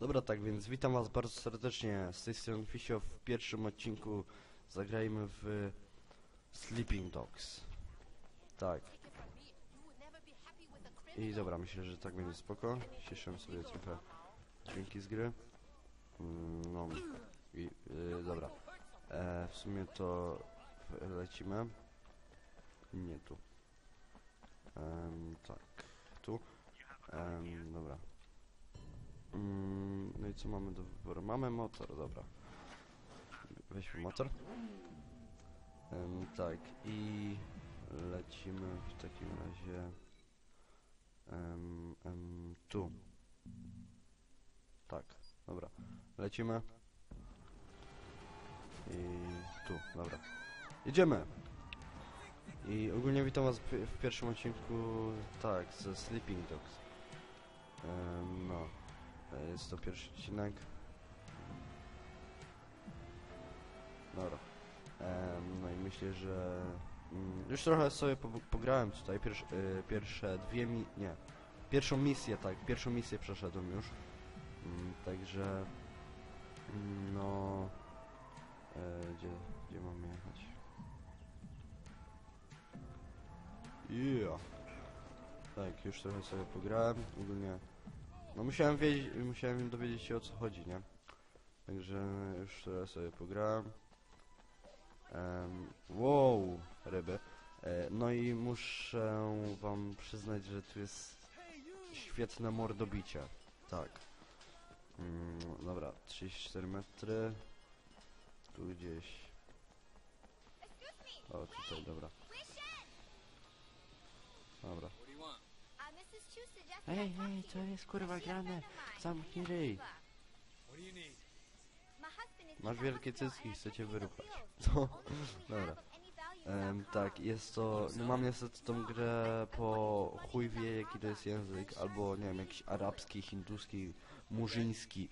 Dobra, tak więc witam was bardzo serdecznie z tej strony w pierwszym odcinku zagrajmy w Sleeping Dogs. Tak. I dobra, myślę, że tak będzie spoko. Ściszę sobie trochę dźwięki z gry. Mm, No i y, dobra. E, w sumie to lecimy. Nie tu. Em, tak, tu. Em, dobra. Mm, no i co mamy do wyboru? Mamy motor, dobra. Weźmy motor. Em, tak, i lecimy w takim razie em, em, tu. Tak, dobra. Lecimy. I tu, dobra. Jedziemy! I ogólnie witam was w, pierwszym odcinku, tak, ze Sleeping Dogs. Em, no. Jest to pierwszy odcinek. Dobra. No i myślę, że mm, już trochę sobie po, pograłem tutaj. Pierwsze, y, pierwsze dwie mi... nie. Pierwszą misję, tak. Pierwszą misję przeszedłem już. Mm, także... mm, No... E, gdzie, gdzie mamy jechać? Yeah. Tak, już trochę sobie pograłem. Ogólnie no musiałem wiedzieć, musiałem dowiedzieć się o co chodzi, nie? Także już teraz sobie pograłem. Em, wow, ryby. E, no i muszę wam przyznać, że tu jest świetne mordobicie. Tak. Mm, dobra, 34 metry. Tu gdzieś. O, tutaj, dobra. Dobra. Hej, hej, co jest kurwa grane? Zamknij ryj. Masz wielkie cycki, chcę cię wyruchać. Co? Dobra. Em, tak, jest to... No mam niestety tą grę po chuj wie jaki to jest język, albo nie wiem, jakiś arabski, hinduski, murzyński,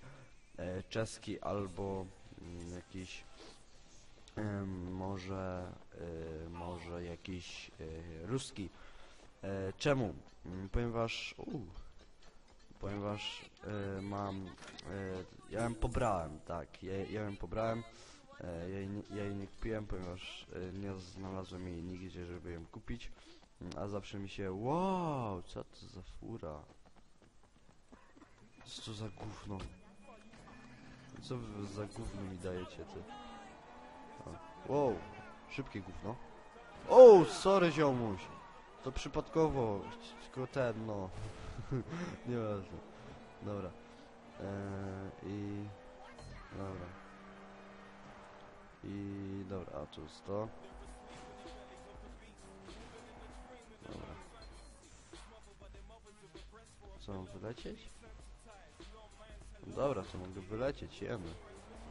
e, czeski, albo mm, jakiś... em, może... E, może jakiś e, ruski. E, czemu? Mm, Ponieważ... Uh, ponieważ e, mam... E, ja ją pobrałem, tak, ja, ja ją pobrałem. E, ja, jej ja jej nie kupiłem, ponieważ e, nie znalazłem jej nigdzie, żeby ją kupić. Mm, A zawsze mi się... Wow, co to za fura? Co za gówno? Co wy za gówno mi dajecie, ty? O, Wow, szybkie gówno. O, sorry ziomuś. To przypadkowo, tylko ten, no. Nieważne. Dobra. Eee, I... Dobra. I... Dobra, a tu jest to. Dobra. Co, mam wylecieć? Dobra, to mogę wylecieć, jemy.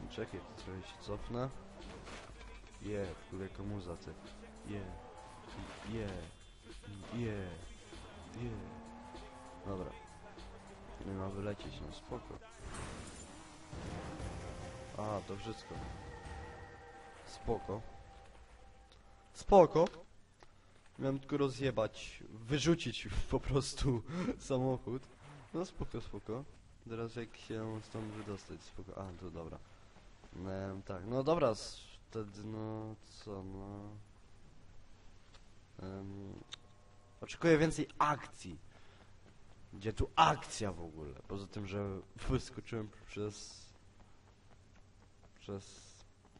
Czekaj, to trochę się cofnę. Je, w ogóle komuza ty. Je. Je. Je. Je. Dobra. Nie ma wylecieć, no spoko. A, to wszystko. Spoko. Spoko. Miałem tylko rozjebać, wyrzucić po prostu samochód. No spoko, spoko. Teraz jak się stąd wydostać, spoko. A, to dobra. Em, tak, no dobra, wtedy no co, no... Em, oczekuję więcej akcji. Gdzie tu akcja w ogóle? Poza tym, że wyskoczyłem przez... Przez...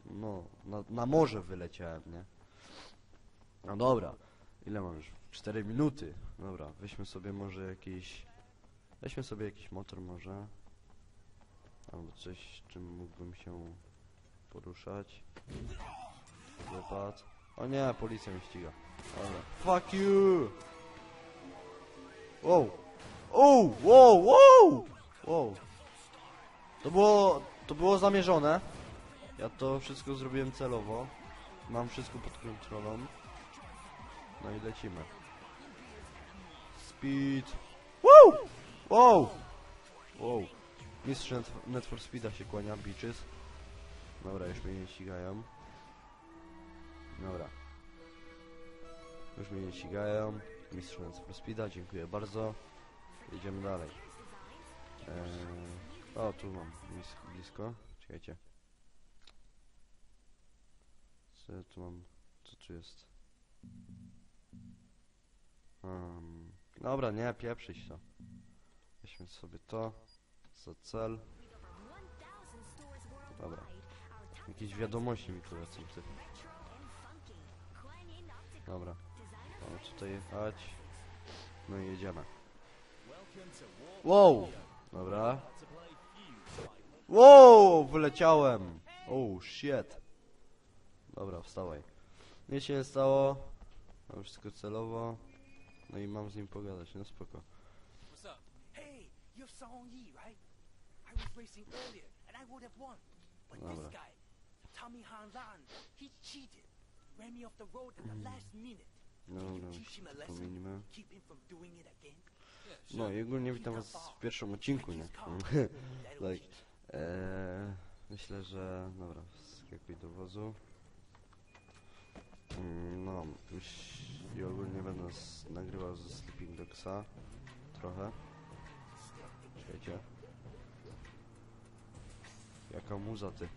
No, na, na morze wyleciałem, nie? No dobra. Ile mam już? 4 minuty. Dobra, weźmy sobie może jakiś... Weźmy sobie jakiś motor może. Albo coś, czym mógłbym się poruszać. Wypad. O nie, policja mnie ściga. Fuck you! Wow! Wow, wow, wow! Wow. To było, to było zamierzone. Ja to wszystko zrobiłem celowo. Mam wszystko pod kontrolą. No i lecimy. Speed. Wow! Wow! Wow. Mistrz Net, for Speeda się kłania, bitches. Dobra, już mnie nie ścigają. Dobra. Już mnie nie ścigają. Mistrz for Speeda, dziękuję bardzo. Idziemy dalej. Eee, O, tu mam blisko. Czekajcie. Co ja tu mam? Co tu jest? Um, dobra, nie, pieprzyć to. Weźmy sobie to. Za cel. Dobra. Jakieś wiadomości mi tu lecą, ty. Dobra. Mamy tutaj jechać. No i jedziemy. Wow! Dobra. Wow! Wyleciałem! Oh shit. Dobra, wstawaj. Nic się nie stało. Mam wszystko celowo. No i mam z nim pogadać, no spoko. Dobra. Tommy he cheated. Ran me off the road at the last minute. No, no, sure. No i ogólnie witam was w pierwszym odcinku, nie? That'll like, eee, myślę, że... Dobra, skakuj do wozu. Mm, no, już i ogólnie będę nagrywał ze Sleeping Dogsa. Trochę. Czekajcie. Jaka muza, ty.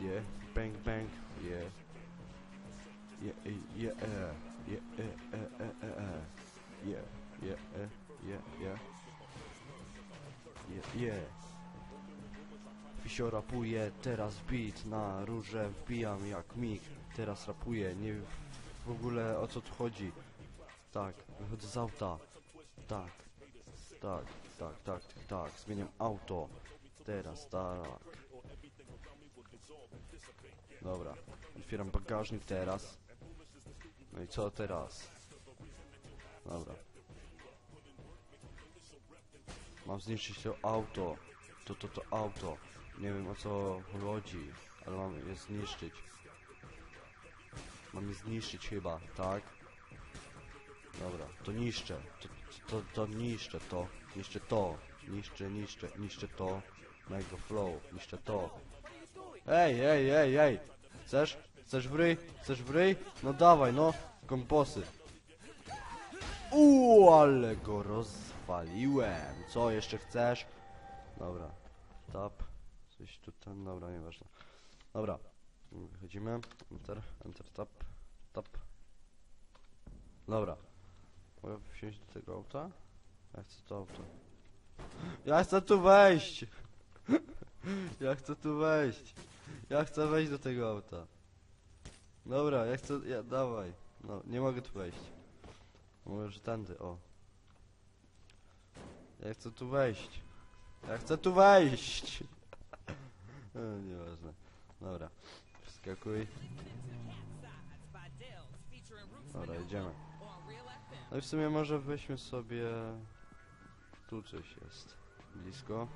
Yeah, bang bang, yeah. Yeah, yeah, yeah. Yeah, yeah, yeah, yeah. Yeah, yeah. Rapuje, teraz beat na róże wbijam jak mig. Teraz rapuję, nie w- ogóle o co tu chodzi. Tak, wychodzę z auta. Tak, tak, tak, tak, tak. Zmieniam auto. Teraz tak. Dobra, otwieram bagażnik teraz. No i co teraz? Dobra. Mam zniszczyć to auto. To, to, to auto. Nie wiem o co chodzi, ale mam je zniszczyć. Mam je zniszczyć chyba, tak? Dobra, to niszczę. To, to, to niszczę to. Niszczę to. Niszczę, niszczę, niszczę to. Mego flow. Niszczę to. Ej, ej, ej, ej! Chcesz? Chcesz w? Chcesz w? No dawaj, no. Komposy. Uuu, ale go rozwaliłem. Co jeszcze chcesz? Dobra. Tap. Coś tu tam, dobra, nieważne. Dobra. Wychodzimy. Enter, enter, tap, tap. Dobra. Mogę wsiąść do tego auta? Ja chcę to auto. Ja chcę tu wejść! Ja chcę tu wejść! Ja chcę wejść do tego auta. Dobra, ja chcę, ja, dawaj. No, nie mogę tu wejść. Może tędy, o. Ja chcę tu wejść. Ja chcę tu wejść! no, nieważne. Dobra. Wskakuj. Dobra, jedziemy. No i w sumie może weźmy sobie... Tu coś jest. Blisko.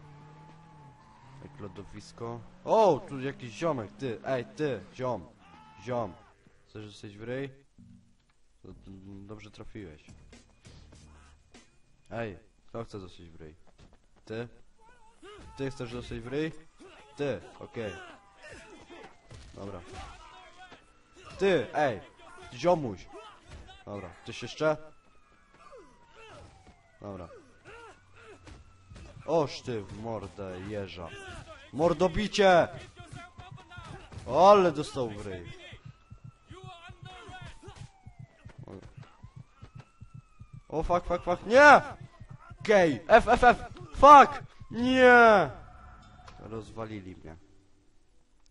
Jak lodowisko. O! Tu jakiś ziomek, ty! Ej, ty! Ziom! Ziom! Chcesz zostać w ryj? Dobrze trafiłeś. Ej! Kto chce zostać w ryj? Ty? Ty chcesz zostać w ryj? Ty! Okej. Dobra. Ty! Ej! Ziomuś! Dobra. Ktoś jeszcze? Dobra. Oż ty w mordę jeża. Mordobicie! Ale dostał w ryj. O fuck, fuck, fuck, nie! Gej! F, F, F! Fuck! Nie! Rozwalili mnie.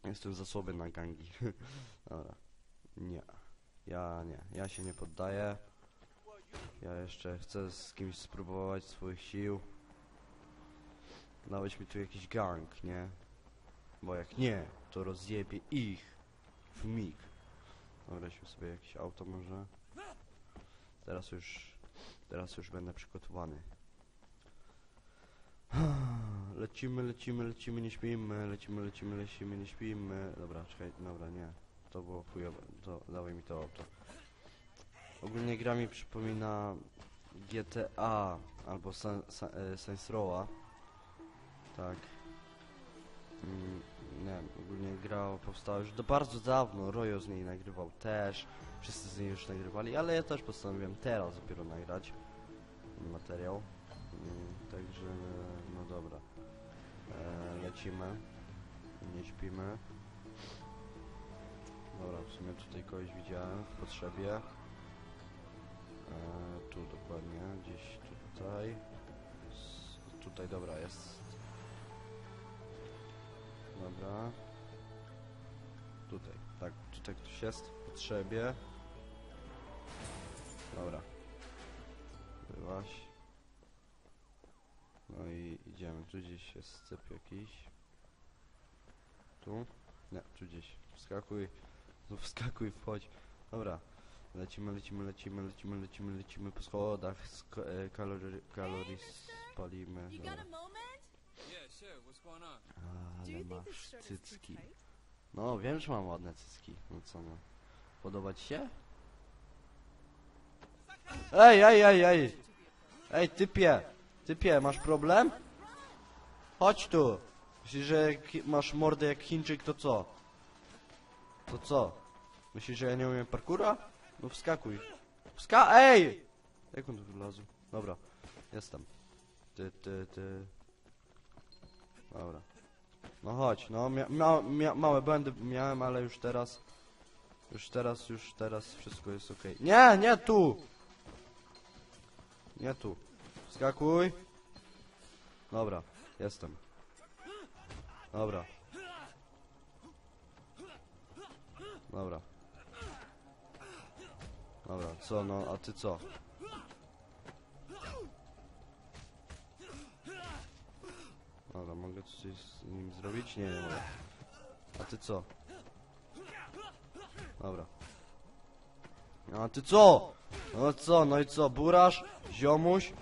Jestem za słaby na gangi. Dobra. Nie. Ja nie. Ja się nie poddaję. Ja jeszcze chcę z kimś spróbować swoich sił. Dałeś mi tu jakiś gang, nie? Bo jak nie, to rozjebie ich w mig. Dobra, sobie jakieś auto może. Teraz już, teraz już będę przygotowany. Lecimy, lecimy, lecimy, nie śpimy, lecimy, lecimy, lecimy, nie śpimy. Dobra, czekaj, dobra, nie. To było chujowe, to dawaj mi to auto. Ogólnie gra mi przypomina GTA albo San, e, Saints Row'a. Tak. Mm, nie wiem, ogólnie gra powstała już do bardzo dawno, Rojo z niej nagrywał też, wszyscy z niej już nagrywali, ale ja też postanowiłem teraz dopiero nagrać materiał. Mm, także, no dobra. lecimy. Nie śpimy. Dobra, w sumie tutaj kogoś widziałem w potrzebie. E, tu dokładnie, gdzieś tutaj. Tutaj, dobra, jest. Dobra. Tutaj, tak, tutaj ktoś jest w potrzebie. Dobra. Byłaś. No i idziemy. Tu gdzieś jest scyp jakiś. Tu? Nie, tu gdzieś. Wskakuj. No wskakuj, wchodź. Dobra. Lecimy, lecimy, lecimy, lecimy, lecimy, lecimy po schodach. Sk e, kalory, spalimy. Dobra. Ale masz cycki. No, wiem, że mam ładne cycki. No co no. Podoba ci się? Ej, ej, ej, ej! Ej, typie! Typie, masz problem? Chodź tu! Myślisz, że masz mordę jak Chińczyk, to co? To co? Myślisz, że ja nie umiem parkura? No wskakuj. Wska... Ej! Jak on tu wylazł? Dobra, jestem. Ty, ty, ty... Dobra. No chodź, no mia, mia, małe błędy miałem, ale już teraz... Już teraz, już teraz wszystko jest ok. Nie, nie tu! Nie tu. Skakuj. Dobra, jestem. Dobra. Dobra. Dobra, co no, a ty co? Coś z nim zrobić? Nie, mogę. A ty co? Dobra. A ty co? No co, no i co, burasz? Ziomuś?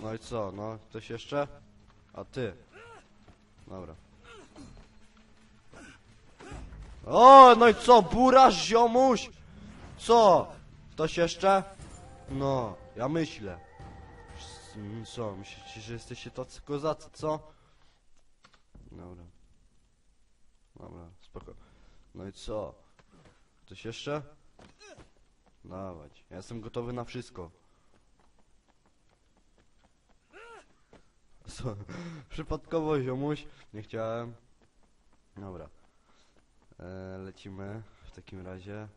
No i co, no, ktoś jeszcze? A ty? Dobra. O, no i co, burasz, ziomuś? Co? Ktoś jeszcze? No, ja myślę. Co, myślicie, że jesteście tacy kozacy, co? Dobra. Dobra, spoko. No i co? Ktoś jeszcze? Dawać. Ja jestem gotowy na wszystko. Co? Przypadkowo ziomuś. Nie chciałem. Dobra. E, lecimy w takim razie.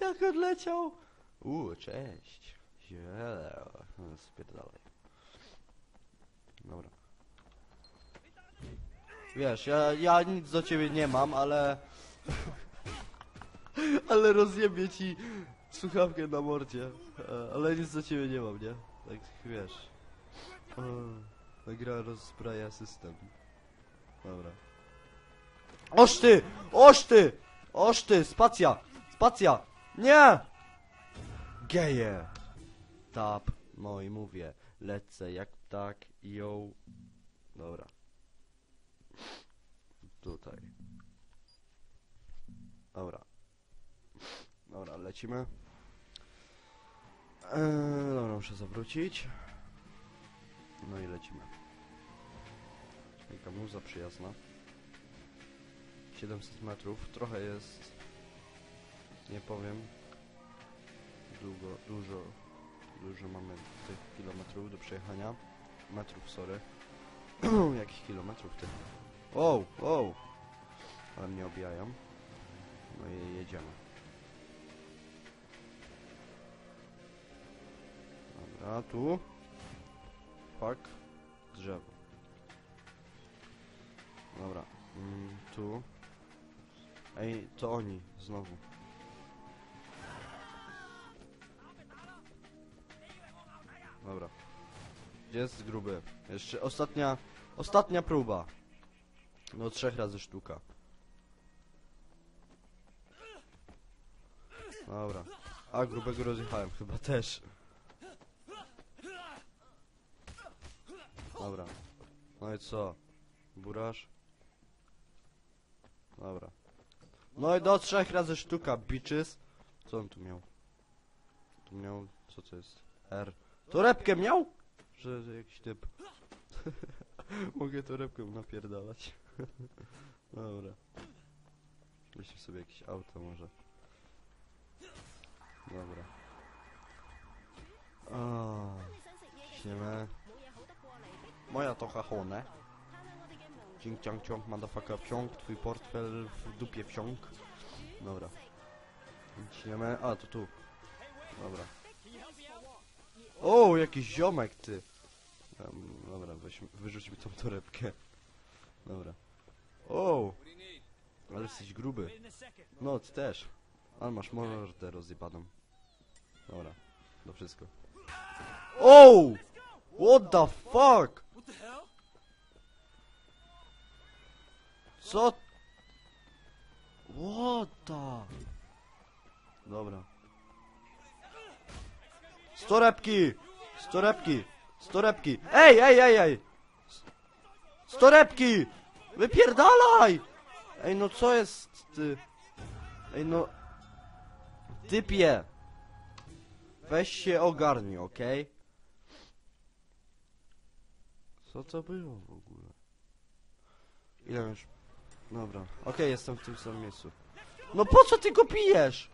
Jak odleciał! Uuu, cześć. Ziele. No, Spierdalaj. Dobra. Wiesz, ja, ja nic do ciebie nie mam, ale... ale rozjebie ci słuchawkę na mordzie. E, Ale nic do ciebie nie mam, nie? Tak, wiesz. O, gra rozbraja system. Dobra. Oż ty! Oż! Spacja! Spacja! Nie! Geje! Tap. No i mówię. Lecę jak ptak i ją... Dobra. Tutaj. Dobra. Dobra, lecimy. Eee, dobra, muszę zawrócić. No i lecimy. Jaka muza przyjazna. 700 metrów. Trochę jest... Nie powiem. Długo, dużo... Dużo mamy tych kilometrów do przejechania. Metrów, sorry. Jakich kilometrów ty? Wow, wow! Ale mnie obijają. No i jedziemy. Dobra, tu. Fuck. Drzewo. Dobra. Mm, tu. Ej, to oni. Znowu. Dobra. Gdzie jest gruby? Jeszcze ostatnia... Ostatnia próba. No trzech razy sztuka. Dobra. A, grubego rozjechałem chyba też. Dobra. No i co? Burasz? Dobra. No i do trzech razy sztuka, bitches. Co on tu miał? Tu miał... Co to jest? R. Torebkę miał? Że, że jakiś typ. Mogę torebkę napierdalać. Dobra. Myślę sobie jakieś auto może. Dobra. O, siema. Moja to hachone. Ciąg, ciąg, ciąg, motherfucker, wciąg. Twój portfel w dupie wciąg. Dobra. Idziemy. A, to tu. Dobra. O, jakiś ziomek ty. Em, dobra, weź, wyrzuć mi tą torebkę. Dobra. O, ale jesteś gruby. No, ty też. Ale masz mordę rozjebaną. Dobra, to wszystko. Oh! What the fuck? What the hell? Dobra. Storebki! Storebki! Storebki! Ej, ej, ej, ej! Storebki! Wypierdalaj! Ej, no co jest ty? Ej, no... Typie! Weź się ogarnij, okej? Co to było w ogóle? Ile już? Dobra, okej, jestem w tym samym miejscu. No po co ty go pijesz?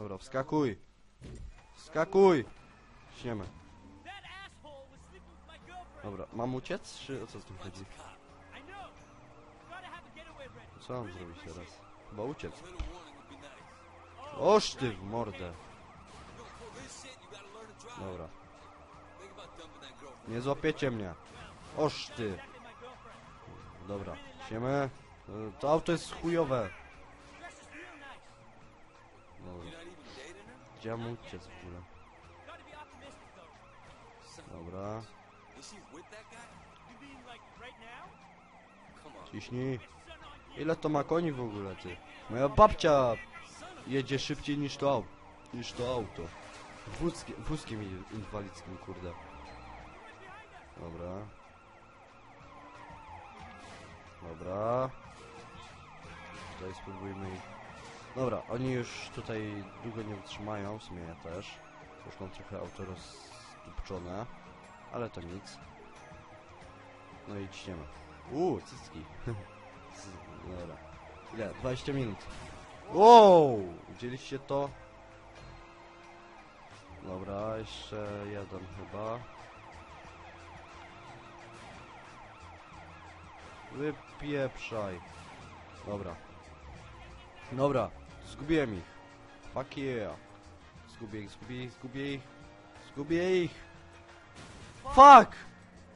Dobra, wskakuj. Wskakuj! Girlfriend. Dobra, mam uciec, czy o co z tym chodzi? Co mam zrobić teraz? Chyba uciec. Oż ty w mordę. Dobra, nie złapiecie mnie. Oż ty. Dobra, śniemy. E, To auto jest chujowe. Dobra, Mam uciec w ogóle? Dobra, ciśnij. Ile to ma koni w ogóle, ty? Moja babcia jedzie szybciej niż to auto. Niż to auto. Wózki, wózkiem in- inwalidzkim, kurde. Dobra. Dobra. Tutaj spróbujmy ich. Dobra, oni już tutaj długo nie wytrzymają, w sumie ja też. Już mam trochę auto rozdupczone. Ale to nic. No i ciśniemy. Uuu, cycki. Dobra. Ile? 20 minut. Wow! Widzieliście to? Dobra, jeszcze jeden chyba. Wypieprzaj. Dobra. Dobra, zgubiłem ich. Fuck yeah. Zgubię ich, zgubię ich, zgubię ich. Zgubię ich. Fuck!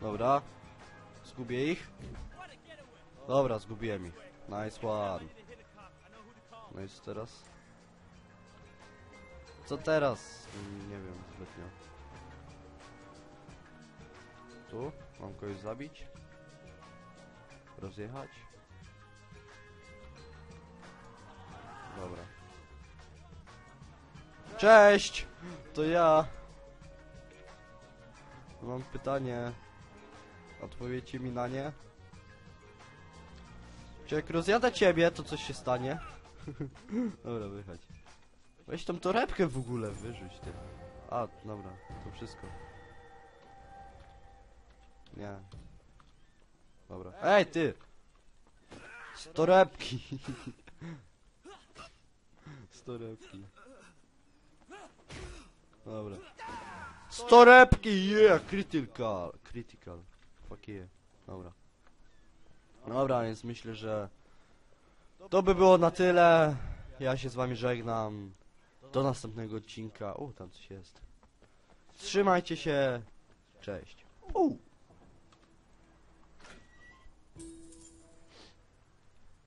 Dobra. Zgubię ich. Dobra, zgubiłem ich. Nice one. No i co teraz? Co teraz? Nie wiem zbytnio. Tu? Mam kogoś zabić? Rozjechać? Cześć! To ja. Mam pytanie. Odpowiecie mi na nie? Czy jak rozjadę ciebie, to coś się stanie? dobra, wychodź. Weź tą torebkę w ogóle, wyrzuć ty. A, dobra, to wszystko. Nie. Dobra. Ej, ty! Z torebki! Z torebki. Dobra. Z torebki, yeah! Critical! Critical. Fuck yeah. Dobra. Dobra, więc myślę, że to by było na tyle. Ja się z wami żegnam. Do następnego odcinka. O, tam coś jest. Trzymajcie się. Cześć.